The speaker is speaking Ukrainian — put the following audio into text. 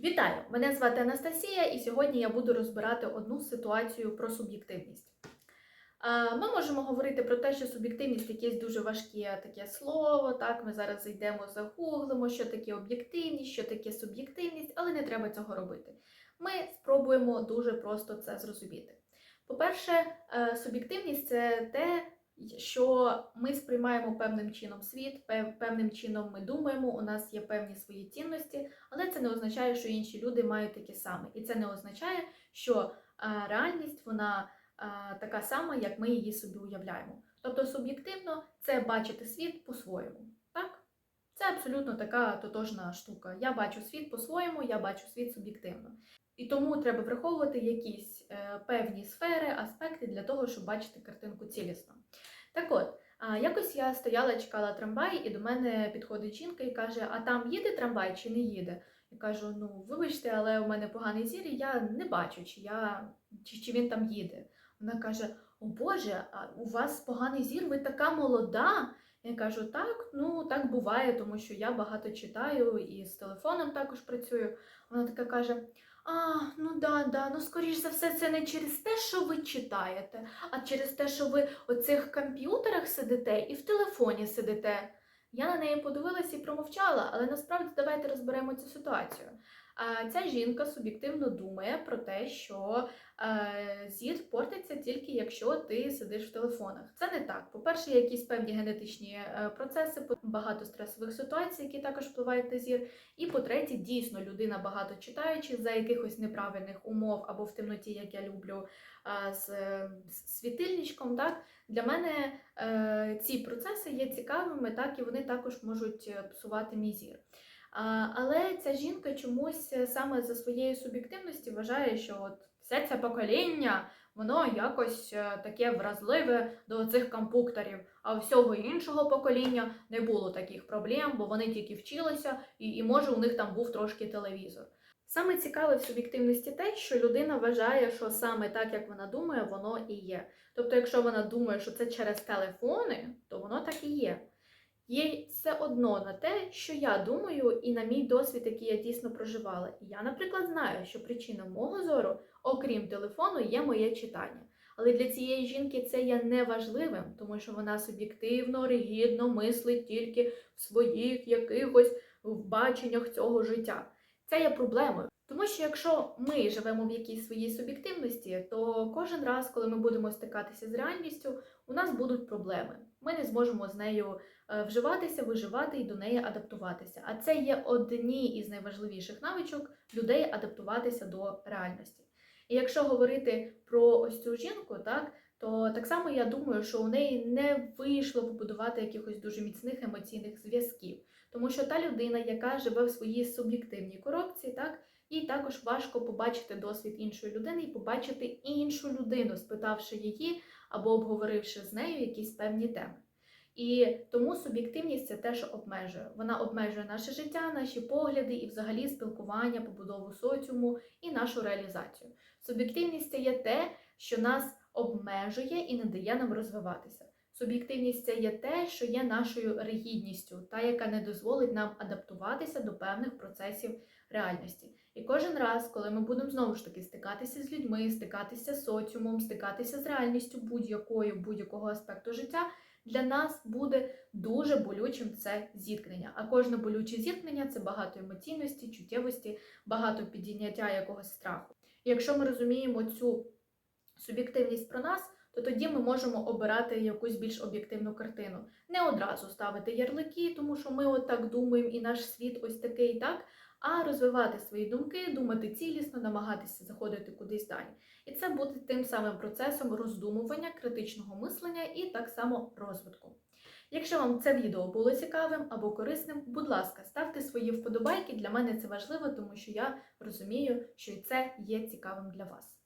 Вітаю! Мене звати Анастасія, і сьогодні я буду розбирати одну ситуацію про суб'єктивність. Ми можемо говорити про те, що суб'єктивність якесь дуже важке таке слово. Так, ми зараз зайдемо, загуглимо, що таке об'єктивність, що таке суб'єктивність, але не треба цього робити. Ми спробуємо дуже просто це зрозуміти. По-перше, е, суб'єктивність це те, що ми сприймаємо певним чином світ, певним чином ми думаємо, у нас є певні свої цінності, але це не означає, що інші люди мають такі саме. І це не означає, що е, реальність вона е, така сама, як ми її собі уявляємо. Тобто суб'єктивно це бачити світ по-своєму. Так? Це абсолютно така тотожна штука. Я бачу світ по-своєму, я бачу світ суб'єктивно. І тому треба враховувати якісь е, певні сфери, аспекти для того, щоб бачити картинку цілісно. Так от, якось я стояла, чекала трамвай, і до мене підходить жінка і каже: А там їде трамвай чи не їде? Я кажу: ну, вибачте, але у мене поганий зір, і я не бачу, чи, я, чи, чи він там їде. Вона каже: О Боже, а у вас поганий зір, ви така молода. Я кажу, так, ну так буває, тому що я багато читаю і з телефоном також працюю. Вона така каже: А, ну да, да, ну скоріш за все, це не через те, що ви читаєте, а через те, що ви у цих комп'ютерах сидите і в телефоні сидите. Я на неї подивилася і промовчала, але насправді давайте розберемо цю ситуацію. Ця жінка суб'єктивно думає про те, що е, зір портиться тільки якщо ти сидиш в телефонах. Це не так. По-перше, якісь певні генетичні е, процеси, багато стресових ситуацій, які також впливають на зір. І по-третє, дійсно людина багато читаючи за якихось неправильних умов або в темноті, як я люблю, з, світильничком. Так для мене е, ці процеси є цікавими, так і вони також можуть псувати мій зір. Але ця жінка чомусь е, саме за своєю суб'єктивності вважає, що от все це покоління. Воно якось е, таке вразливе до цих компукторів, а всього іншого покоління не було таких проблем, бо вони тільки вчилися, і, і може у них там був трошки телевізор. Саме цікаве в суб'єктивності те, що людина вважає, що саме так, як вона думає, воно і є. Тобто, якщо вона думає, що це через телефони, то воно так і є. Є все одно на те, що я думаю, і на мій досвід, який я дійсно проживала. Я, наприклад, знаю, що причина мого зору, окрім телефону, є моє читання. Але для цієї жінки це є неважливим, тому що вона суб'єктивно, ригідно мислить тільки в своїх якихось баченнях цього життя. Це є проблемою. Тому що якщо ми живемо в якійсь своїй суб'єктивності, то кожен раз, коли ми будемо стикатися з реальністю, у нас будуть проблеми. Ми не зможемо з нею е, вживатися, виживати і до неї адаптуватися. А це є одні із найважливіших навичок людей адаптуватися до реальності. І якщо говорити про ось цю жінку, так то так само я думаю, що у неї не вийшло побудувати якихось дуже міцних емоційних зв'язків, тому що та людина, яка живе в своїй суб'єктивній коробці, так їй також важко побачити досвід іншої людини і побачити іншу людину, спитавши її або обговоривши з нею якісь певні теми. І тому суб'єктивність це те, що обмежує. Вона обмежує наше життя, наші погляди і взагалі спілкування, побудову соціуму і нашу реалізацію. Суб'єктивність це є те, що нас обмежує і не дає нам розвиватися. Суб'єктивність це є те, що є нашою ригідністю, та яка не дозволить нам адаптуватися до певних процесів реальності. І кожен раз, коли ми будемо знову ж таки стикатися з людьми, стикатися з соціумом, стикатися з реальністю будь-якою, будь-якого аспекту життя, для нас буде дуже болючим це зіткнення. А кожне болюче зіткнення це багато емоційності, чуттєвості, багато підняття якогось страху. І якщо ми розуміємо цю суб'єктивність про нас, то тоді ми можемо обирати якусь більш об'єктивну картину. Не одразу ставити ярлики, тому що ми отак думаємо, і наш світ ось такий, так, а розвивати свої думки, думати цілісно, намагатися заходити кудись далі. І це буде тим самим процесом роздумування, критичного мислення і так само розвитку. Якщо вам це відео було цікавим або корисним, будь ласка, ставте свої вподобайки. Для мене це важливо, тому що я розумію, що це є цікавим для вас.